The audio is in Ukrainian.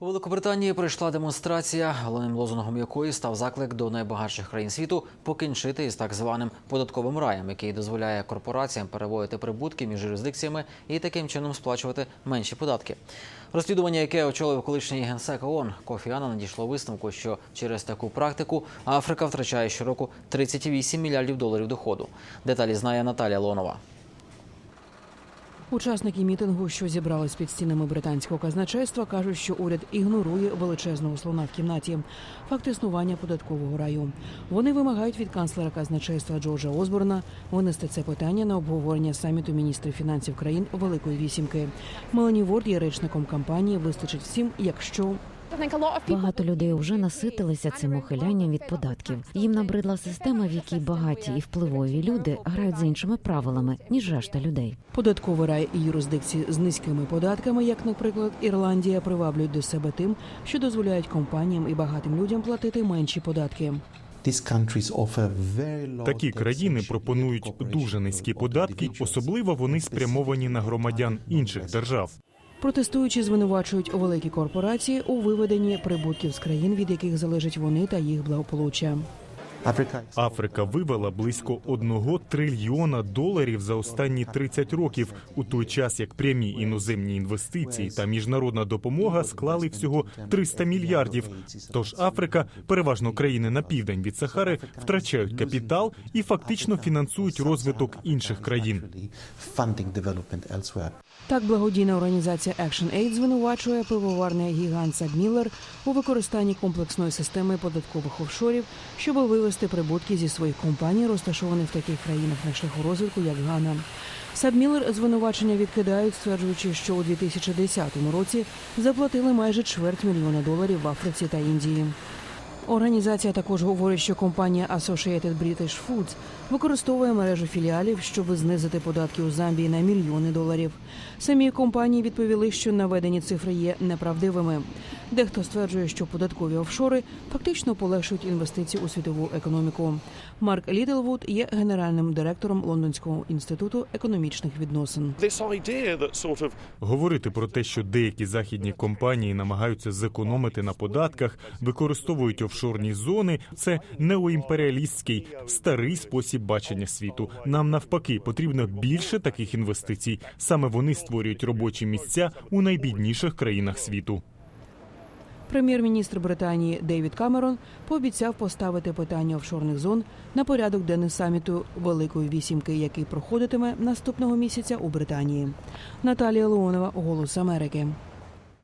У Великобританії пройшла демонстрація, головним лозунгом якої став заклик до найбагатших країн світу покінчити із так званим податковим раєм, який дозволяє корпораціям переводити прибутки між юрисдикціями і таким чином сплачувати менші податки. Розслідування, яке очолив колишній генсек ООН Кофі Аннан, надійшло висновку, що через таку практику Африка втрачає щороку 38 мільярдів доларів доходу. Деталі знає Наталія Лонова. Учасники мітингу, що зібрались під стінами британського казначейства, кажуть, що уряд ігнорує величезного слона в кімнаті факт існування податкового раю. Вони вимагають від канцлера казначейства Джорджа Осборна винести це питання на обговорення саміту міністрів фінансів країн Великої вісімки. Мелані Ворд є речником кампанії Вистачить всім, якщо Багато людей вже наситилися цим ухилянням від податків. Їм набридла система, в якій багаті і впливові люди грають з іншими правилами ніж решта людей. Податковий рай і юрисдикції з низькими податками, як, наприклад, Ірландія, приваблюють до себе тим, що дозволяють компаніям і багатим людям платити менші податки. Такі країни пропонують дуже низькі податки, особливо вони спрямовані на громадян інших держав. Протестуючі звинувачують великі корпорації у виведенні прибутків з країн, від яких залежать вони та їх благополуччя. Африка вивела близько одного трильйона доларів за останні 30 років, у той час як прямі іноземні інвестиції та міжнародна допомога склали всього 300 мільярдів. Тож Африка, переважно країни на південь від Сахари, втрачають капітал і фактично фінансують розвиток інших країн. Так, благодійна організація ActionAid звинувачує пивоварний гігант Сабміллер у використанні комплексної системи податкових офшорів, щоб вивести прибутки зі своїх компаній, розташованих в таких країнах на шляху розвитку, як Гана. Сабміллер звинувачення відкидають, стверджуючи, що у 2010 році заплатили майже чверть мільйона доларів в Африці та Індії. Організація також говорить, що компанія Associated British Foods використовує мережу філіалів, щоб знизити податки у Замбії на мільйони доларів. Самі компанії відповіли, що наведені цифри є неправдивими. Дехто стверджує, що податкові офшори фактично полегшують інвестиції у світову економіку. Марк Лідлвуд є генеральним директором Лондонського інституту економічних відносин. Говорити про те, що деякі західні компанії намагаються зекономити на податках, використовують офшорні зони. Це неоімперіалістський старий спосіб бачення світу. Нам навпаки потрібно більше таких інвестицій. Саме вони створюють робочі місця у найбідніших країнах світу. Прем'єр-міністр Британії Девід Камерон пообіцяв поставити питання офшорних зон на порядок денний саміту Великої вісімки, який проходитиме наступного місяця у Британії. Наталія Леонова, Голос Америки.